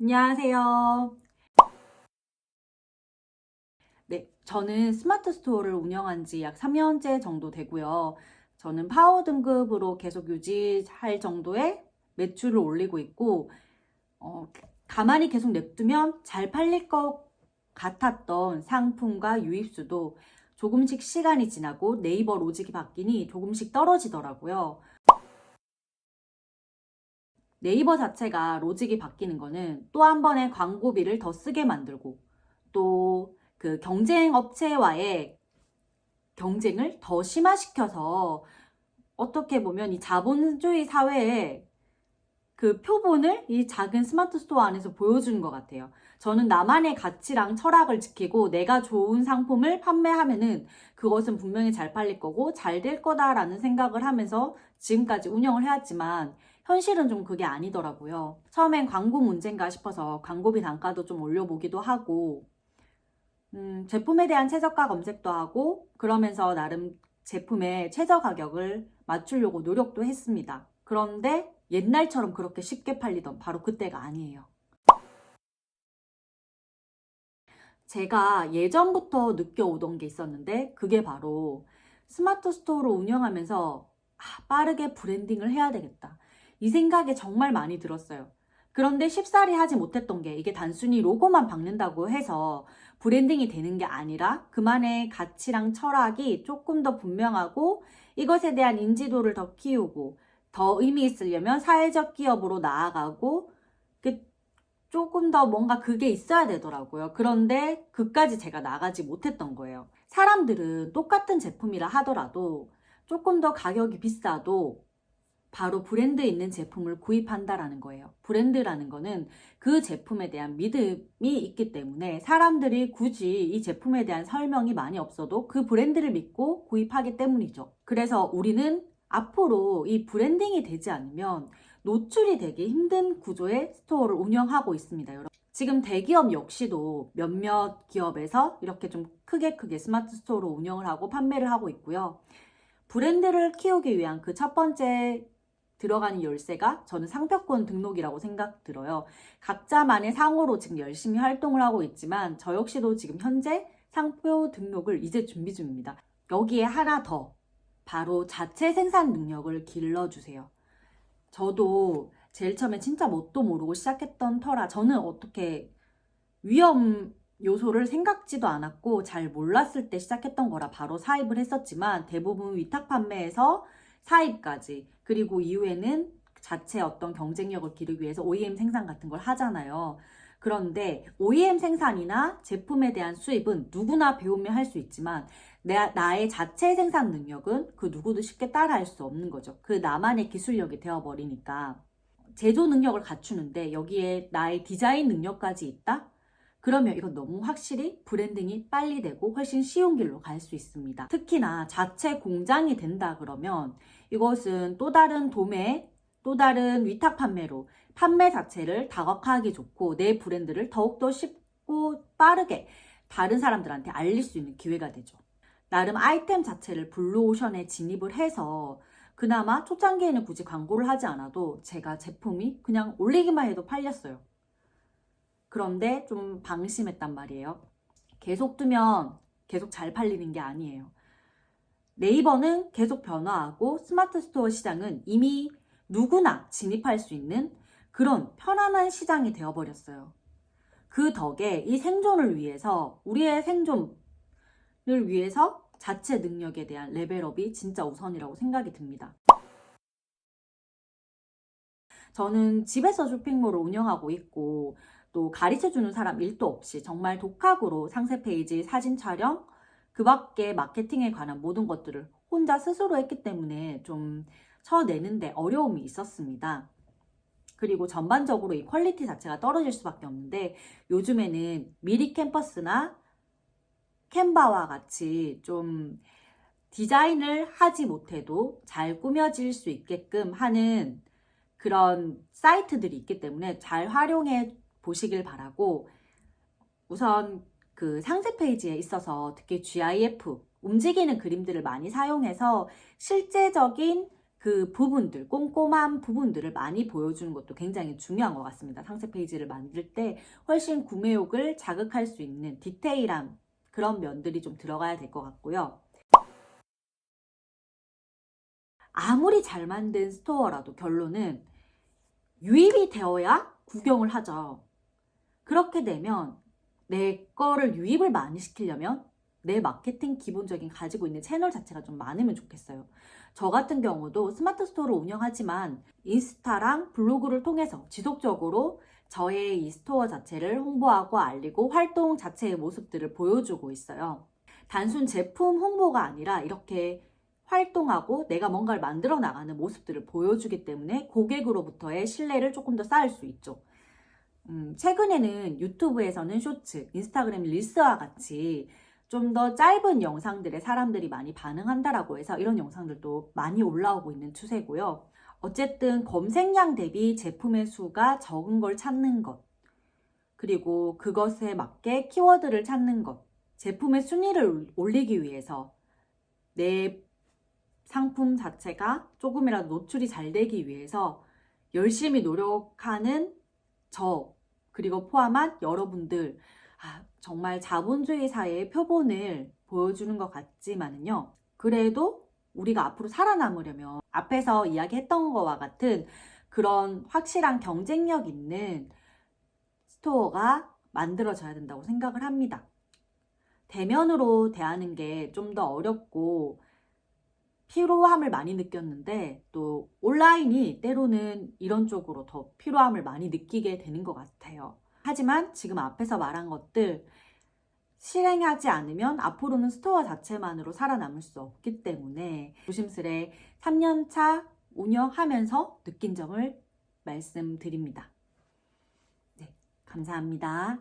안녕하세요. 네, 저는 스마트 스토어를 운영한 지 약 3년째 정도 되고요. 저는 파워 등급으로 계속 유지할 정도의 매출을 올리고 있고, 어, 가만히 계속 냅두면 잘 팔릴 것 같았던 상품과 유입수도 조금씩 시간이 지나고 네이버 로직이 바뀌니 조금씩 떨어지더라고요. 네이버 자체가 로직이 바뀌는 거는 또 한 번의 광고비를 더 쓰게 만들고 또 그 경쟁 업체와의 경쟁을 더 심화시켜서 어떻게 보면 이 자본주의 사회에 그 표본을 이 작은 스마트 스토어 안에서 보여주는 것 같아요. 저는 나만의 가치랑 철학을 지키고 내가 좋은 상품을 판매하면은 그것은 분명히 잘 팔릴 거고 잘 될 거다라는 생각을 하면서 지금까지 운영을 해왔지만 현실은 좀 그게 아니더라고요. 처음엔 광고 문제인가 싶어서 광고비 단가도 좀 올려보기도 하고, 음, 제품에 대한 최저가 검색도 하고, 그러면서 나름 제품의 최저 가격을 맞추려고 노력도 했습니다. 그런데 옛날처럼 그렇게 쉽게 팔리던 바로 그때가 아니에요. 제가 예전부터 느껴오던 게 있었는데, 그게 바로 스마트 스토어를 운영하면서 아, 빠르게 브랜딩을 해야 되겠다. 이 생각이 정말 많이 들었어요. 그런데 쉽사리 하지 못했던 게 이게 단순히 로고만 박는다고 해서 브랜딩이 되는 게 아니라 그만의 가치랑 철학이 조금 더 분명하고 이것에 대한 인지도를 더 키우고 더 의미 있으려면 사회적 기업으로 나아가고 그 조금 더 뭔가 그게 있어야 되더라고요. 그런데 그까지 제가 나가지 못했던 거예요. 사람들은 똑같은 제품이라 하더라도 조금 더 가격이 비싸도 바로 브랜드 있는 제품을 구입한다라는 거예요. 브랜드라는 거는 그 제품에 대한 믿음이 있기 때문에 사람들이 굳이 이 제품에 대한 설명이 많이 없어도 그 브랜드를 믿고 구입하기 때문이죠. 그래서 우리는 앞으로 이 브랜딩이 되지 않으면 노출이 되기 힘든 구조의 스토어를 운영하고 있습니다, 여러분. 지금 대기업 역시도 몇몇 기업에서 이렇게 좀 크게 크게 스마트 스토어로 운영을 하고 판매를 하고 있고요. 브랜드를 키우기 위한 그 첫 번째 들어가는 열쇠가 저는 상표권 등록이라고 생각 들어요. 각자만의 상호로 지금 열심히 활동을 하고 있지만 저 역시도 지금 현재 상표 등록을 이제 준비 중입니다. 여기에 하나 더 바로 자체 생산 능력을 길러주세요. 저도 제일 처음에 진짜 뭣도 모르고 시작했던 터라 저는 어떻게 위험 요소를 생각지도 않았고 잘 몰랐을 때 시작했던 거라 바로 사입을 했었지만 대부분 위탁 판매에서 사입까지 그리고 이후에는 자체 어떤 경쟁력을 기르기 위해서 OEM 생산 같은 걸 하잖아요. 그런데 OEM 생산이나 제품에 대한 수입은 누구나 배우면 할 수 있지만 내, 나의 자체 생산 능력은 그 누구도 쉽게 따라할 수 없는 거죠. 그 나만의 기술력이 되어버리니까. 제조 능력을 갖추는데 여기에 나의 디자인 능력까지 있다? 그러면 이건 너무 확실히 브랜딩이 빨리 되고 훨씬 쉬운 길로 갈 수 있습니다. 특히나 자체 공장이 된다 그러면 이것은 또 다른 도매, 또 다른 위탁 판매로 판매 자체를 다각화하기 좋고 내 브랜드를 더욱더 쉽고 빠르게 다른 사람들한테 알릴 수 있는 기회가 되죠. 나름 아이템 자체를 블루오션에 진입을 해서 그나마 초창기에는 굳이 광고를 하지 않아도 제가 제품이 그냥 올리기만 해도 팔렸어요. 그런데 좀 방심했단 말이에요. 계속 두면 계속 잘 팔리는 게 아니에요. 네이버는 계속 변화하고 스마트 스토어 시장은 이미 누구나 진입할 수 있는 그런 편안한 시장이 되어버렸어요. 그 덕에 이 생존을 위해서, 우리의 생존을 위해서 자체 능력에 대한 레벨업이 진짜 우선이라고 생각이 듭니다. 저는 집에서 쇼핑몰을 운영하고 있고, 또 가르쳐 주는 사람 일도 없이 정말 독학으로 상세 페이지, 사진 촬영, 그 밖에 마케팅에 관한 모든 것들을 혼자 스스로 했기 때문에 좀 쳐내는데 어려움이 있었습니다. 그리고 전반적으로 이 퀄리티 자체가 떨어질 수밖에 없는데 요즘에는 미리 캠퍼스나 캔바와 같이 좀 디자인을 하지 못해도 잘 꾸며질 수 있게끔 하는 그런 사이트들이 있기 때문에 잘 활용해 보시길 바라고 우선 그 상세 페이지에 있어서 특히 GIF 움직이는 그림들을 많이 사용해서 실제적인 그그 부분들, 꼼꼼한 부분들을 많이 보여주는 것도 굉장히 중요한 것 같습니다. 상세 페이지를 만들 때 훨씬 구매욕을 자극할 수 있는 디테일한 그런 면들이 좀 들어가야 될 것 같고요. 아무리 잘 만든 스토어라도 결론은 유입이 되어야 구경을 하죠. 그렇게 되면 내 거를 유입을 많이 시키려면 내 마케팅 기본적인 가지고 있는 채널 자체가 좀 많으면 좋겠어요. 저 같은 경우도 스마트 스토어를 운영하지만 인스타랑 블로그를 통해서 지속적으로 저의 이 스토어 자체를 홍보하고 알리고 활동 자체의 모습들을 보여주고 있어요. 단순 제품 홍보가 아니라 이렇게 활동하고 내가 뭔가를 만들어 나가는 모습들을 보여주기 때문에 고객으로부터의 신뢰를 조금 더 쌓을 수 있죠. 음, 최근에는 유튜브에서는 쇼츠, 인스타그램 릴스와 같이 좀 더 짧은 영상들에 사람들이 많이 반응한다라고 해서 이런 영상들도 많이 올라오고 있는 추세고요. 어쨌든 검색량 대비 제품의 수가 적은 걸 찾는 것, 그리고 그것에 맞게 키워드를 찾는 것, 제품의 순위를 올리기 위해서 내 상품 자체가 조금이라도 노출이 잘 되기 위해서 열심히 노력하는 저, 그리고 포함한 여러분들, 아, 정말 자본주의 사회의 표본을 보여주는 것 같지만은요. 그래도 우리가 앞으로 살아남으려면 앞에서 이야기했던 것과 같은 그런 확실한 경쟁력 있는 스토어가 만들어져야 된다고 생각을 합니다. 대면으로 대하는 게 좀 더 어렵고 피로함을 많이 느꼈는데 또 온라인이 때로는 이런 쪽으로 더 피로함을 많이 느끼게 되는 것 같아요. 하지만 지금 앞에서 말한 것들 실행하지 않으면 앞으로는 스토어 자체만으로 살아남을 수 없기 때문에 조심스레 3년차 운영하면서 느낀 점을 말씀드립니다. 네, 감사합니다.